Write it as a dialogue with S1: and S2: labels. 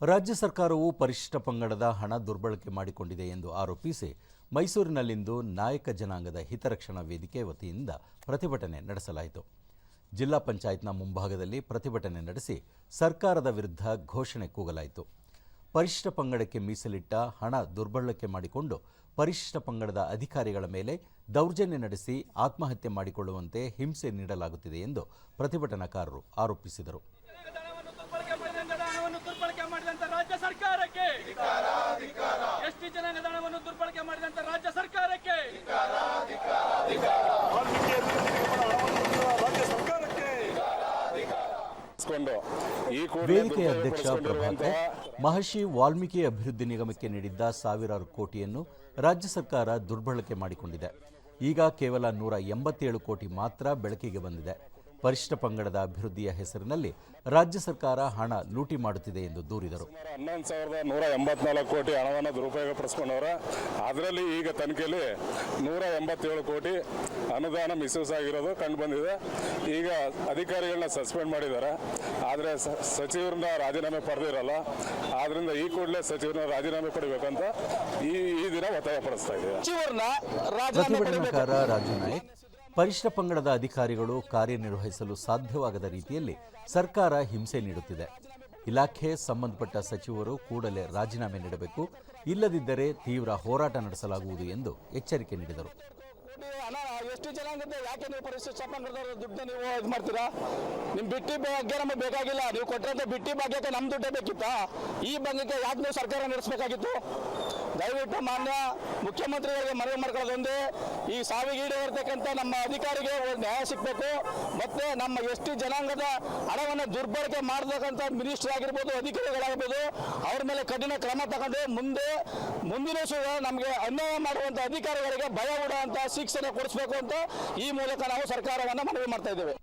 S1: ರಾಜ್ಯ ಸರ್ಕಾರವು ಪರಿಶಿಷ್ಟ ಪಂಗಡದ ಹಣ ದುರ್ಬಳಕೆ ಮಾಡಿಕೊಂಡಿದೆ ಎಂದು ಆರೋಪಿಸಿ ಮೈಸೂರಿನಲ್ಲಿಂದು ನಾಯಕ ಜನಾಂಗದ ಹಿತರಕ್ಷಣಾ ವೇದಿಕೆ ವತಿಯಿಂದ ಪ್ರತಿಭಟನೆ ನಡೆಸಲಾಯಿತು. ಜಿಲ್ಲಾ ಪಂಚಾಯತ್ನ ಮುಂಭಾಗದಲ್ಲಿ ಪ್ರತಿಭಟನೆ ನಡೆಸಿ ಸರ್ಕಾರದ ವಿರುದ್ಧ ಘೋಷಣೆ ಕೂಗಲಾಯಿತು. ಪರಿಶಿಷ್ಟ ಪಂಗಡಕ್ಕೆ ಮೀಸಲಿಟ್ಟ ಹಣ ದುರ್ಬಳಕೆ ಮಾಡಿಕೊಂಡು ಪರಿಶಿಷ್ಟ ಪಂಗಡದ ಅಧಿಕಾರಿಗಳ ಮೇಲೆ ದೌರ್ಜನ್ಯ ನಡೆಸಿ ಆತ್ಮಹತ್ಯೆ ಮಾಡಿಕೊಳ್ಳುವಂತೆ ಹಿಂಸೆ ನೀಡಲಾಗುತ್ತಿದೆ ಎಂದು ಪ್ರತಿಭಟನಾಕಾರರು ಆರೋಪಿಸಿದರು
S2: ಹಣವನ್ನು ದುರ್ಬಳಕೆ ಮಾಡಿದಂತ ಹಣವನ್ನು ದುರ್ಬಳಕೆ ಮಾಡಿದಂತ ರಾಜ್ಯ ಸರ್ಕಾರಕ್ಕೆ ಎಸ್ಟಿ ಜನಾಂಗದ ಹಣವನ್ನು ದುರ್ಬಳಕೆ ಮಾಡಿದಂತ ರಾಜ್ಯ ಸರ್ಕಾರಕ್ಕೆ
S1: ವೇದಿಕೆಯ ಅಧ್ಯಕ್ಷ ಪ್ರಭಾಕರ್ ಮಹರ್ಷಿ ವಾಲ್ಮೀಕಿ ಅಭಿವೃದ್ಧಿ ನಿಗಮಕ್ಕೆ ನೀಡಿದ್ದ ಸಾವಿರಾರು ಕೋಟಿಯನ್ನು ರಾಜ್ಯ ಸರ್ಕಾರ ದುರ್ಬಳಕೆ ಮಾಡಿಕೊಂಡಿದೆ. ಈಗ ಕೇವಲ ನೂರ ಎಂಬತ್ತೇಳು ಕೋಟಿ ಮಾತ್ರ ಬೆಳಕಿಗೆ ಬಂದಿದೆ. ಪರಿಶಿಷ್ಟ ಪಂಗಡದ ಅಭಿವೃದ್ಧಿಯ ಹೆಸರಿನಲ್ಲಿ ರಾಜ್ಯ ಸರ್ಕಾರ ಹಣ ಲೂಟಿ ಮಾಡುತ್ತಿದೆ ಎಂದು ದೂರಿದರು.
S3: ಸುಮಾರು ಹನ್ನೊಂದು ಸಾವಿರದ ನೂರ ಎಂಬತ್ನಾಲ್ಕು ಕೋಟಿ ಹಣವನ್ನು ದುರುಪಯೋಗ ಪಡಿಸ್ಕೊಂಡವ್ರ. ಅದರಲ್ಲಿ ಈಗ ತನಿಖೆಯಲ್ಲಿ ನೂರ ಎಂಬತ್ತೇಳು ಕೋಟಿ ಅನುದಾನ ಮಿಸ್ಯೂಸ್ ಆಗಿರೋದು ಕಂಡು ಬಂದಿದೆ. ಈಗ ಅಧಿಕಾರಿಗಳನ್ನ ಸಸ್ಪೆಂಡ್ ಮಾಡಿದ್ದಾರೆ. ಆದರೆ ಸ- ಸಚಿವರನ್ನ ರಾಜೀನಾಮೆ ಪಡೆದಿರಲ್ಲ. ಆದ್ರಿಂದ ಈ ಕೂಡಲೇ ಸಚಿವರನ್ನ ರಾಜೀನಾಮೆ ಪಡಿಬೇಕಂತ ಈ ಈ ದಿನ ಒತ್ತಾಯ ಪಡಿಸ್ತಾ
S1: ಇದೆ ರಾಜು ನಾಯಕ್ ಪರಿಶಿಷ್ಟ ಪಂಗಡದ ಅಧಿಕಾರಿಗಳು ಕಾರ್ಯನಿರ್ವಹಿಸಲು ಸಾಧ್ಯವಾಗದ ರೀತಿಯಲ್ಲಿ ಸರ್ಕಾರ ಹಿಂಸೆ ನೀಡುತ್ತಿದೆ. ಇಲಾಖೆ ಸಂಬಂಧಪಟ್ಟ ಸಚಿವರು ಕೂಡಲೇ ರಾಜೀನಾಮೆ ನೀಡಬೇಕು. ಇಲ್ಲದಿದ್ದರೆ ತೀವ್ರ ಹೋರಾಟ ನಡೆಸಲಾಗುವುದು ಎಂದು ಎಚ್ಚರಿಕೆ ನೀಡಿದರು.
S4: ಎಷ್ಟು ಜನಾಂಗದ ಯಾಕೆ ನೀವು ಪರಿಸ್ಥಿತಿ ಪಂಗಡದವ್ರ ದುಡ್ಡು ನೀವು ಇದು ಮಾಡ್ತೀರಾ? ನಿಮ್ ಬಿಟ್ಟಿ ಬಗ್ಗೆ ನಮಗೆ ಬೇಕಾಗಿಲ್ಲ. ನೀವು ಕೊಟ್ಟಿರೋಂಥ ಬಿಟ್ಟಿ ಭಾಗ್ಯಕ್ಕೆ ನಮ್ಮ ದುಡ್ಡೇ ಬೇಕಿತ್ತಾ? ಈ ಬಗ್ಗೆ ಯಾಕೆ ನೀವು ಸರ್ಕಾರ ನಡೆಸಬೇಕಾಗಿತ್ತು? ದಯವಿಟ್ಟು ಮಾನ್ಯ ಮುಖ್ಯಮಂತ್ರಿಗಳಿಗೆ ಮನವಿ ಮಾಡ್ಕೊಳ್ಳೋದೊಂದೇ ಈ ಸಾವಿಗೀಡೇರ್ತಕ್ಕಂಥ ನಮ್ಮ ಅಧಿಕಾರಿಗೆ ನ್ಯಾಯ ಸಿಗಬೇಕು. ಮತ್ತೆ ನಮ್ಮ ಎಷ್ಟು ಜನಾಂಗದ ಹಣವನ್ನು ದುರ್ಬಳಕೆ ಮಾಡತಕ್ಕಂಥ ಮಿನಿಸ್ಟರ್ ಆಗಿರ್ಬೋದು, ಅಧಿಕಾರಿಗಳಾಗಿರ್ಬೋದು, ಅವ್ರ ಮೇಲೆ ಕಠಿಣ ಕ್ರಮ ತಗೊಂಡು ಮುಂದೆ, ಮುಂದಿನ ನಮಗೆ ಅನ್ಯಾಯ ಮಾಡುವಂಥ ಅಧಿಕಾರಿಗಳಿಗೆ ಭಯ ಉಡುವಂಥ ಶಿಕ್ಷಣ ಕೊಡಿಸ್ಬೇಕು ಈ ಮೂಲಕ ನಾವು ಸರ್ಕಾರವನ್ನು ಮನವಿ ಮಾಡ್ತಾ ಇದ್ದೇವೆ.